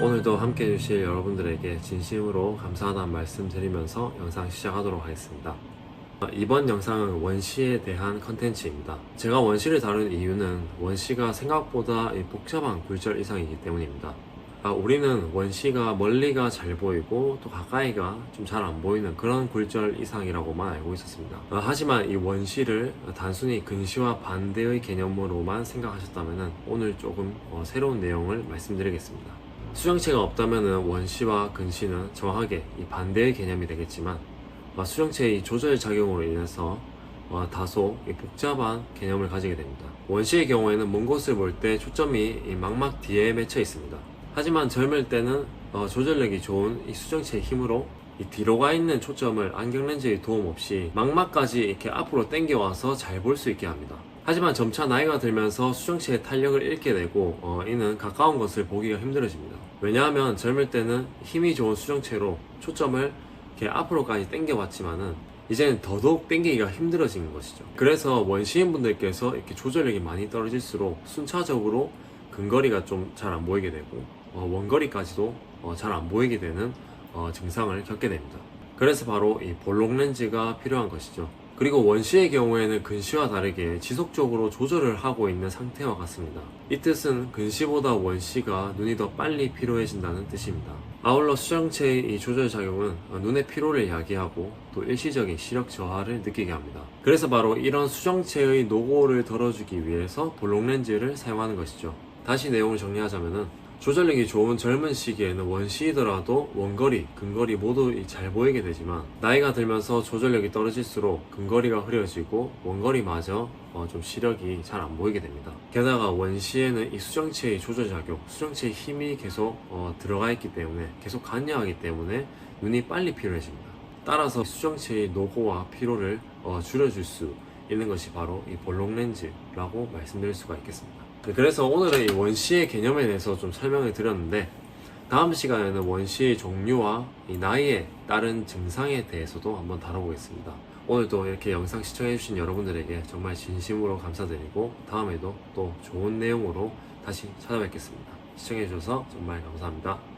오늘도 함께 해주실 여러분들에게 진심으로 감사하다는 말씀 드리면서 영상 시작하도록 하겠습니다. 아, 이번 영상은 원시에 대한 컨텐츠입니다. 제가 원시를 다룬 이유는 원시가 생각보다 이 복잡한 굴절 이상이기 때문입니다. 아, 우리는 원시가 멀리가 잘 보이고 또 가까이가 좀 잘 안 보이는 그런 굴절 이상이라고만 알고 있었습니다. 아, 하지만 이 원시를 단순히 근시와 반대의 개념으로만 생각하셨다면 오늘 조금 어, 새로운 내용을 말씀드리겠습니다. 수정체가 없다면 원시와 근시는 정확하게 이 반대의 개념이 되겠지만 어, 수정체의 조절 작용으로 인해서 어, 다소 이 복잡한 개념을 가지게 됩니다. 원시의 경우에는 먼 곳을 볼 때 초점이 이 망막 뒤에 맺혀 있습니다. 하지만 젊을 때는 어, 조절력이 좋은 이 수정체의 힘으로 이 뒤로 가 있는 초점을 안경 렌즈의 도움 없이 망막까지 이렇게 앞으로 당겨와서 잘 볼 수 있게 합니다. 하지만 점차 나이가 들면서 수정체의 탄력을 잃게 되고 어, 이는 가까운 것을 보기가 힘들어집니다. 왜냐하면 젊을 때는 힘이 좋은 수정체로 초점을 이렇게 앞으로까지 당겨왔지만은 이제는 더더욱 당기기가 힘들어지는 것이죠. 그래서 원시인 분들께서 이렇게 조절력이 많이 떨어질수록 순차적으로 근거리가 좀 잘 안 보이게 되고 어, 원거리까지도 잘안 보이게 되는 어, 증상을 겪게 됩니다. 그래서 바로 이 볼록 렌즈가 필요한 것이죠. 그리고 원시의 경우에는 근시와 다르게 지속적으로 조절을 하고 있는 상태와 같습니다. 이 뜻은 근시보다 원시가 눈이 더 빨리 피로해진다는 뜻입니다. 아울러 수정체의 이 조절 작용은 눈의 피로를 야기하고 또 일시적인 시력 저하를 느끼게 합니다. 그래서 바로 이런 수정체의 노고를 덜어주기 위해서 볼록 렌즈를 사용하는 것이죠. 다시 내용을 정리하자면은 조절력이 좋은 젊은 시기에는 원시이더라도 원거리, 근거리 모두 잘 보이게 되지만 나이가 들면서 조절력이 떨어질수록 근거리가 흐려지고 원거리마저 어, 좀 시력이 잘 안 보이게 됩니다. 게다가 원시에는 이 수정체의 조절작용, 수정체의 힘이 계속 어, 들어가 있기 때문에 계속 관여하기 때문에 눈이 빨리 피로해집니다. 따라서 수정체의 노고와 피로를 어, 줄여줄 수 있는 것이 바로 이 볼록 렌즈라고 말씀드릴 수가 있겠습니다. 네, 그래서 오늘은 이 원시의 개념에 대해서 좀 설명을 드렸는데 다음 시간에는 원시의 종류와 이 나이에 따른 증상에 대해서도 한번 다뤄보겠습니다. 오늘도 이렇게 영상 시청해주신 여러분들에게 정말 진심으로 감사드리고 다음에도 또 좋은 내용으로 다시 찾아뵙겠습니다. 시청해주셔서 정말 감사합니다.